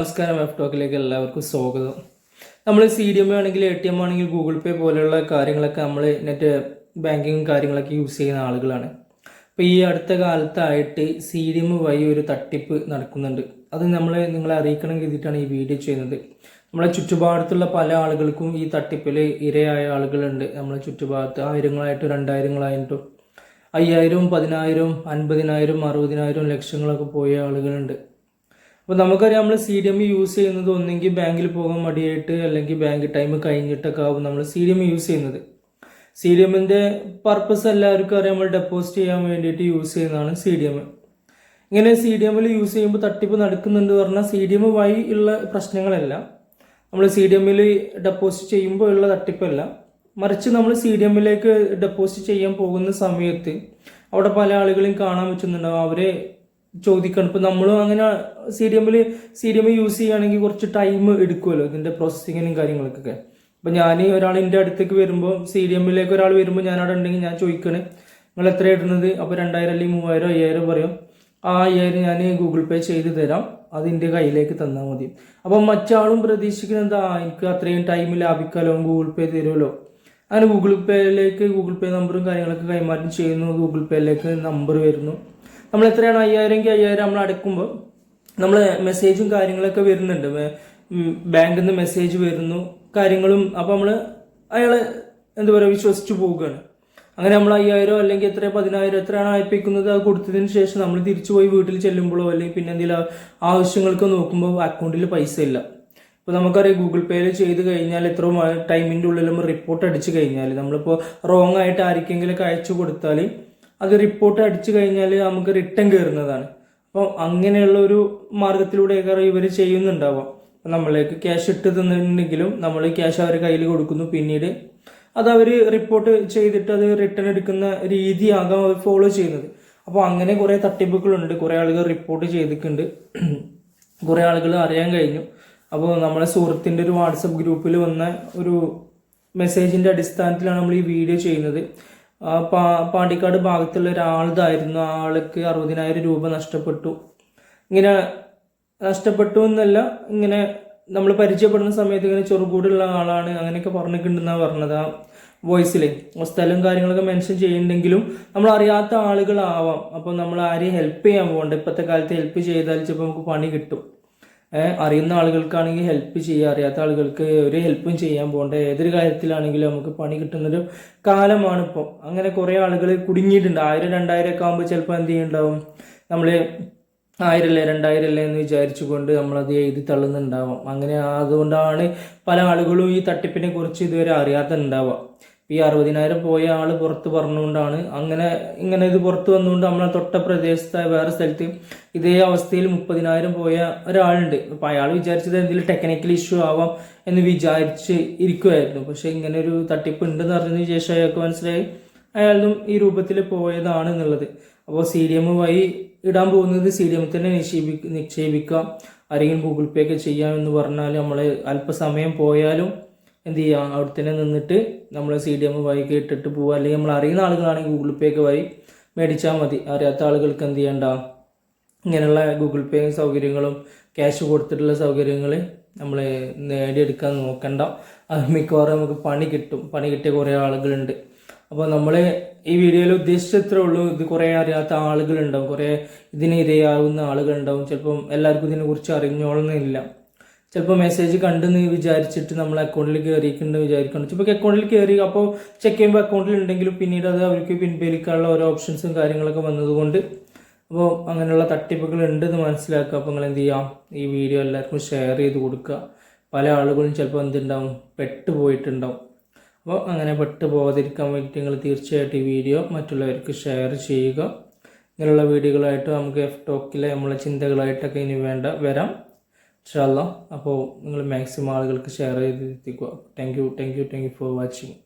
നമസ്കാരം വെബ് ടോക്കിലേക്ക് എല്ലാവർക്കും സ്വാഗതം. നമ്മൾ സി ഡി എം ആണെങ്കിൽ എ ടി എം ആണെങ്കിൽ ഗൂഗിൾ പേ പോലെയുള്ള കാര്യങ്ങളൊക്കെ നമ്മൾ നെറ്റ് ബാങ്കിങ്ങും കാര്യങ്ങളൊക്കെ യൂസ് ചെയ്യുന്ന ആളുകളാണ്. അപ്പോൾ ഈ അടുത്ത കാലത്തായിട്ട് സി ഡി എം വഴി ഒരു തട്ടിപ്പ് നടക്കുന്നുണ്ട്. അത് നമ്മൾ നിങ്ങളെ അറിയിക്കണം കരുതിയിട്ടാണ് ഈ വീഡിയോ ചെയ്യുന്നത്. നമ്മളെ ചുറ്റുപാടത്തുള്ള പല ആളുകൾക്കും ഈ തട്ടിപ്പിൽ ഇരയായ ആളുകളുണ്ട്. നമ്മളെ ചുറ്റുപാടത്ത് ആയിരങ്ങളായിട്ടും രണ്ടായിരങ്ങളായിട്ടും അയ്യായിരവും പതിനായിരവും അൻപതിനായിരവും അറുപതിനായിരവും ലക്ഷങ്ങളൊക്കെ പോയ ആളുകളുണ്ട്. അപ്പോൾ നമുക്കറിയാം നമ്മൾ സി ഡി എം യൂസ് ചെയ്യുന്നത് ഒന്നെങ്കിൽ ബാങ്കിൽ പോകാൻ മടിയായിട്ട് അല്ലെങ്കിൽ ബാങ്ക് ടൈം കഴിഞ്ഞിട്ടൊക്കെ ആവും നമ്മൾ സി ഡി എം യൂസ് ചെയ്യുന്നത്. സി ഡി എമ്മിന്റെ പർപ്പസ് എല്ലാവർക്കും അറിയാം നമ്മൾ ഡെപ്പോസിറ്റ് ചെയ്യാൻ വേണ്ടിയിട്ട് യൂസ് ചെയ്യുന്നതാണ് സി ഡി എം ഇങ്ങനെ സി ഡി എമ്മിൽ യൂസ് ചെയ്യുമ്പോൾ തട്ടിപ്പ് നടക്കുന്നുണ്ട് പറഞ്ഞാൽ സി ഡി എം വഴി ഉള്ള പ്രശ്നങ്ങളല്ല. നമ്മൾ സി ഡി എമ്മിൽ ഡെപ്പോസിറ്റ് ചെയ്യുമ്പോൾ ഉള്ള തട്ടിപ്പല്ല. മറിച്ച് നമ്മൾ സി ഡി എമ്മിലേക്ക് ഡെപ്പോസിറ്റ് ചെയ്യാൻ പോകുന്ന സമയത്ത് അവിടെ പല ആളുകളെയും കാണാൻ പറ്റുന്നുണ്ടാവും. അവരെ ചോദിക്കണം. ഇപ്പം നമ്മളും അങ്ങനെ സി ഡി എമ്മിൽ സി ഡി എം യൂസ് ചെയ്യുകയാണെങ്കിൽ കുറച്ച് ടൈം എടുക്കുമല്ലോ ഇതിന്റെ പ്രോസസ്സിങ്ങിനും കാര്യങ്ങൾക്കൊക്കെ. അപ്പം ഞാൻ ഒരാൾ എന്റെ അടുത്തേക്ക് വരുമ്പോൾ സി ഡി എമ്മിലേക്ക് ഒരാൾ വരുമ്പോൾ ഞാൻ അവിടെ ഉണ്ടെങ്കിൽ ഞാൻ ചോദിക്കണേ നിങ്ങൾ എത്ര ഇടുന്നത്? അപ്പോൾ രണ്ടായിരം അല്ലെങ്കിൽ മൂവായിരം അയ്യായിരം പറയും. ആ അയ്യായിരം ഞാൻ ഗൂഗിൾ പേ ചെയ്ത് തരാം. അത് എന്റെ കയ്യിലേക്ക് തന്നാൽ മതി. അപ്പം മറ്റാളും പ്രതീക്ഷിക്കുന്നത് ആ എനിക്ക് അത്രയും ടൈം ലാഭിക്കാമല്ലോ ഗൂഗിൾ പേ തരുമല്ലോ. അങ്ങനെ ഗൂഗിൾ പേയിലേക്ക് ഗൂഗിൾ പേ നമ്പറും കാര്യങ്ങളൊക്കെ കൈമാറ്റം ചെയ്യുന്നു. ഗൂഗിൾ പേയിലേക്ക് നമ്പർ വരുന്നു. നമ്മൾ എത്രയാണ് അയ്യായിരം എങ്കിൽ അയ്യായിരം നമ്മൾ അടക്കുമ്പോൾ നമ്മൾ മെസ്സേജും കാര്യങ്ങളൊക്കെ വരുന്നുണ്ട്. ബാങ്കിൽ നിന്ന് മെസ്സേജ് വരുന്നു കാര്യങ്ങളും അപ്പോൾ നമ്മൾ അയാളെ എന്താ പറയുക വിശ്വസിച്ച് പോവുകയാണ്. അങ്ങനെ നമ്മൾ അയ്യായിരം അല്ലെങ്കിൽ എത്ര പതിനായിരം എത്രയാണ് അയപ്പിക്കുന്നത് അത് കൊടുത്തതിന് ശേഷം നമ്മൾ തിരിച്ചു പോയി വീട്ടിൽ ചെല്ലുമ്പോഴോ അല്ലെങ്കിൽ പിന്നെ എന്തെങ്കിലും ആവശ്യങ്ങൾക്ക് നോക്കുമ്പോൾ അക്കൗണ്ടിൽ പൈസ ഇല്ല. ഇപ്പോൾ നമുക്കറിയാം ഗൂഗിൾ പേയിൽ ചെയ്ത് കഴിഞ്ഞാൽ എത്ര ടൈമിന്റെ ഉള്ളിൽ നമ്മൾ റിപ്പോർട്ട് അടിച്ചു കഴിഞ്ഞാൽ നമ്മളിപ്പോൾ റോങ് ആയിട്ട് ആർക്കെങ്കിലൊക്കെ അയച്ചു കൊടുത്താൽ അത് റിപ്പോർട്ട് അടിച്ചു കഴിഞ്ഞാൽ നമുക്ക് റിട്ടേൺ കയറുന്നതാണ് അപ്പോൾ അങ്ങനെയുള്ള ഒരു മാർഗത്തിലൂടെയൊക്കെ ഇവർ ചെയ്യുന്നുണ്ടാവാം. നമ്മളേക്ക് ക്യാഷ് ഇട്ട് തന്നിട്ടുണ്ടെങ്കിലും നമ്മൾ ക്യാഷ് അവർ കയ്യിൽ കൊടുക്കുന്നു പിന്നീട് അത് അവർ റിപ്പോർട്ട് ചെയ്തിട്ട് അത് റിട്ടേൺ എടുക്കുന്ന രീതിയാകാം അവർ ഫോളോ ചെയ്യുന്നത്. അപ്പോൾ അങ്ങനെ കുറേ തട്ടിപ്പുകളുണ്ട്. കുറേ ആളുകൾ റിപ്പോർട്ട് ചെയ്തിട്ടുണ്ട്. കുറേ ആളുകൾ അറിയാൻ കഴിഞ്ഞു. അപ്പോൾ നമ്മളെ സുഹൃത്തിന്റെ ഒരു വാട്സപ്പ് ഗ്രൂപ്പിൽ വന്ന ഒരു മെസ്സേജിന്റെ അടിസ്ഥാനത്തിലാണ് നമ്മൾ ഈ വീഡിയോ ചെയ്യുന്നത്. പാ പാണ്ടിക്കാട് ഭാഗത്തുള്ള ഒരാളതായിരുന്നു. ആൾക്ക് അറുപതിനായിരം രൂപ നഷ്ടപ്പെട്ടു. ഇങ്ങനെ നഷ്ടപ്പെട്ടു എന്നല്ല ഇങ്ങനെ നമ്മൾ പരിചയപ്പെടുന്ന സമയത്ത് ഇങ്ങനെ ചെറുകൂടുള്ള ആളാണ് അങ്ങനെയൊക്കെ പറഞ്ഞിട്ടുണ്ടെന്നാണ് പറഞ്ഞത് ആ വോയിസിൽ സ്ഥലവും കാര്യങ്ങളൊക്കെ മെൻഷൻ ചെയ്യുന്നുണ്ടെങ്കിലും നമ്മൾ അറിയാത്ത ആളുകളാവാം. അപ്പോൾ നമ്മൾ ആരെയും ഹെൽപ്പ് ചെയ്യാൻ പോകണ്ട. ഇപ്പോഴത്തെ കാലത്ത് ഹെൽപ്പ് ചെയ്താൽ ചിലപ്പോൾ നമുക്ക് പണി കിട്ടും. അറിയുന്ന ആളുകൾക്കാണെങ്കിൽ ഹെൽപ്പ് ചെയ്യുക. അറിയാത്ത ആളുകൾക്ക് ഒരു ഹെൽപ്പും ചെയ്യാൻ പോകേണ്ട. ഏതൊരു കാര്യത്തിലാണെങ്കിലും നമുക്ക് പണി കിട്ടുന്നൊരു കാലമാണ് ഇപ്പോൾ അങ്ങനെ കുറേ ആളുകൾ കുടുങ്ങിയിട്ടുണ്ട്. ആയിരം രണ്ടായിരം ഒക്കെ ആകുമ്പോൾ ചിലപ്പോൾ എന്ത് ചെയ്യുന്നുണ്ടാവും നമ്മൾ ആയിരല്ലേ രണ്ടായിരല്ലേ എന്ന് വിചാരിച്ചുകൊണ്ട് നമ്മളത് എഴുതി തള്ളുന്നുണ്ടാവാം. അങ്ങനെ അതുകൊണ്ടാണ് പല ആളുകളും ഈ തട്ടിപ്പിനെ കുറിച്ച് ഇതുവരെ അറിയാത്തുണ്ടാവുക ഈ അറുപതിനായിരം പോയ ആൾ പുറത്ത് പറഞ്ഞുകൊണ്ടാണ്. അങ്ങനെ ഇങ്ങനെ ഇത് പുറത്ത് വന്നുകൊണ്ട് നമ്മളെ തൊട്ട പ്രദേശത്ത് വേറെ സ്ഥലത്ത് ഇതേ അവസ്ഥയിൽ മുപ്പതിനായിരം പോയ ഒരാളുണ്ട്. അപ്പോൾ അയാൾ വിചാരിച്ചത് എന്തെങ്കിലും ടെക്നിക്കൽ ഇഷ്യൂ ആവാം എന്ന് വിചാരിച്ച് ഇരിക്കുമായിരുന്നു പക്ഷേ ഇങ്ങനെ ഒരു തട്ടിപ്പ് ഉണ്ടെന്ന് അറിഞ്ഞതിന് ശേഷം അയാൾക്ക് മനസ്സിലായി അയാളും ഈ രൂപത്തിൽ പോയതാണ് എന്നുള്ളത്. അപ്പോൾ സി ഡി എം വഴി ഇടാൻ പോകുന്നത് സി ഡി എം തന്നെ നിക്ഷേപി നിക്ഷേപിക്കാം. ആരെങ്കിലും ഗൂഗിൾ പേ ഒക്കെ ചെയ്യാമെന്ന് പറഞ്ഞാൽ നമ്മൾ അല്പസമയം പോയാലും എന്ത് ചെയ്യാം? അവിടെ തന്നെ നിന്നിട്ട് നമ്മൾ സി ഡി എം വഴി കേട്ടിട്ട് പോവുക അല്ലെങ്കിൽ നമ്മൾ അറിയുന്ന ആളുകളാണെങ്കിൽ ഗൂഗിൾ പേ ഒക്കെ വഴി മേടിച്ചാൽ മതി. അറിയാത്ത ആളുകൾക്ക് എന്ത് ചെയ്യണ്ട? ഇങ്ങനെയുള്ള ഗൂഗിൾ പേ സൗകര്യങ്ങളും ക്യാഷ് കൊടുത്തിട്ടുള്ള സൗകര്യങ്ങൾ നമ്മൾ നേടിയെടുക്കാൻ നോക്കണ്ട. അത് മിക്കവാറും നമുക്ക് പണി കിട്ടും. പണി കിട്ടിയ കുറേ ആളുകളുണ്ട്. അപ്പോൾ നമ്മൾ ഈ വീഡിയോയിൽ ഉദ്ദേശിച്ചത്രേ ഉള്ളൂ. ഇത് കുറേ അറിയാത്ത ആളുകളുണ്ടാവും. കുറേ ഇതിന് ഇരയാവുന്ന ആളുകളുണ്ടാവും. ചിലപ്പം എല്ലാവർക്കും ഇതിനെക്കുറിച്ച് അറിഞ്ഞോളന്നില്ല ചിലപ്പോൾ മെസ്സേജ് കണ്ടെന്ന് വിചാരിച്ചിട്ട് നമ്മൾ അക്കൗണ്ടിൽ കയറിയിട്ടുണ്ടെന്ന് വിചാരിക്കണം ചിലപ്പോൾ അക്കൗണ്ടിൽ കയറി അപ്പോൾ ചെക്ക് ചെയ്യുമ്പോൾ അക്കൗണ്ടിൽ ഉണ്ടെങ്കിലും പിന്നീട് അത് അവർക്ക് പിൻവലിക്കാനുള്ള ഓരോ ഓപ്ഷൻസും കാര്യങ്ങളൊക്കെ വന്നതുകൊണ്ട് അപ്പോൾ അങ്ങനെയുള്ള തട്ടിപ്പുകൾ ഉണ്ടെന്ന് മനസ്സിലാക്കുക. അപ്പോൾ നിങ്ങൾ എന്ത് ചെയ്യാം? ഈ വീഡിയോ എല്ലാവർക്കും ഷെയർ ചെയ്ത് കൊടുക്കുക. പല ആളുകളും ചിലപ്പോൾ എന്തുണ്ടാവും? പെട്ട് പോയിട്ടുണ്ടാവും അപ്പോൾ അങ്ങനെ പെട്ട് പോകാതിരിക്കാൻ വേണ്ടി നിങ്ങൾ തീർച്ചയായിട്ടും ഈ വീഡിയോ മറ്റുള്ളവർക്ക് ഷെയർ ചെയ്യുക. ഇങ്ങനെയുള്ള വീഡിയോകളായിട്ട് നമുക്ക് എഫ് ടോക്കിലെ നമ്മളെ ചിന്തകളായിട്ടൊക്കെ ഇനി വേണ്ട വരാം. ഇൻഷാല്ല അപ്പോൾ നിങ്ങൾ മാക്സിമം ആളുകൾക്ക് ഷെയർ ചെയ്ത് എത്തിക്കുക. Thank you thank you thank you for watching